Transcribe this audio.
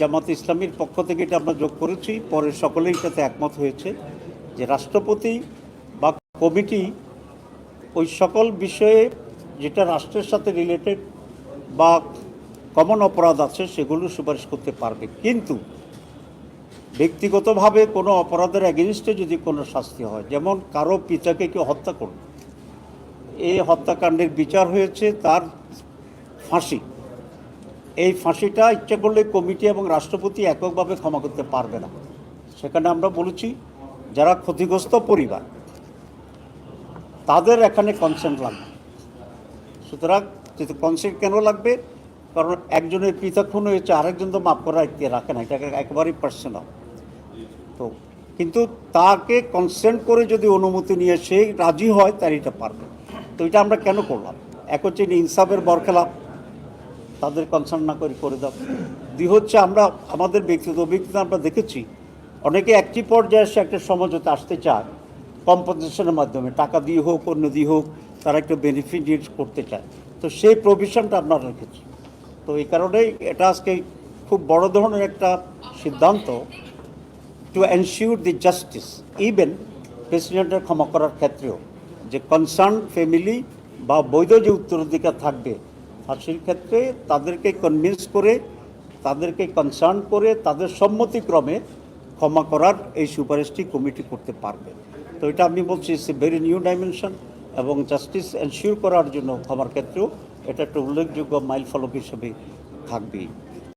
জামাত ইসলামীর পক্ষ থেকে এটা আমরা যোগ করেছি। পরে সকলেই সাথে একমত হয়েছে যে রাষ্ট্রপতি বা কমিটি ওই সকল বিষয়ে যেটা রাষ্ট্রের সাথে রিলেটেড বা কমন অপরাধ আছে, সেগুলো সুপারিশ করতে পারবে। কিন্তু ব্যক্তিগতভাবে কোনো অপরাধের অ্যাগেনস্টে যদি কোনো শাস্তি হয়, যেমন কারও পিতাকে কেউ হত্যা করল এই হত্যাকাণ্ডের বিচার হয়েছে, তার ফাঁসি এই ফাঁসিটা ইচ্ছা করলে কমিটি এবং রাষ্ট্রপতি এককভাবে ক্ষমা করতে পারবে না। সেখানে আমরা বলেছি, যারা ক্ষতিগ্রস্ত পরিবার, তাদের এখানে কনসেন্ট লাগবে। সুতরাং যেহেতু কনসেন্ট কেন লাগবে? কারণ একজনের পিতা খুন হয়েছে, আরেকজন তো মাপ করা রাখে না এটাকে একেবারেই পার্সোনাল তো কিন্তু তাকে কনসেন্ট করে যদি অনুমতি নিয়ে সে রাজি হয় তার এটা পারবে। তো এটা আমরা কেন করলাম? এক হচ্ছে ইনসাফের বরখেলাপ তাদের কনসার্ন না করে করে দাও। দুই হচ্ছে আমরা, আমাদের ব্যক্তিগত অভিজ্ঞতা আমরা দেখেছি, অনেকে একটি পর্যায়ে এসে একটা সমঝোতা আসতে চায় কম্পনসেশনের মাধ্যমে, টাকা দিয়ে হোক অন্য দিয়ে হোক, তারা একটু বেনিফিট করতে চায়। তো সেই প্রভিশনটা আমরা রেখেছি। তো এই কারণেই এটা আজকে খুব বড় ধরনের একটা সিদ্ধান্ত to ensure the justice even প্রেসিডেন্টের ক্ষমা করার ক্ষেত্রেও, যে কনসার্ন ফ্যামিলি বা বৈধ যে উত্তরাধিকার থাকবে ফাঁসির ক্ষেত্রে তাদেরকে কনভিন্স করে, তাদেরকে কনসার্ন করে, তাদের সম্মতিক্রমে ক্ষমা করার এই সুপারিশটি কমিটি করতে পারবে। তো এটা আমি বলছি it's a very new dimension এবং জাস্টিস এনশিওর করার জন্য ক্ষমার ক্ষেত্রেও এটা একটা উল্লেখযোগ্য মাইল ফলক হিসেবে থাকবেই।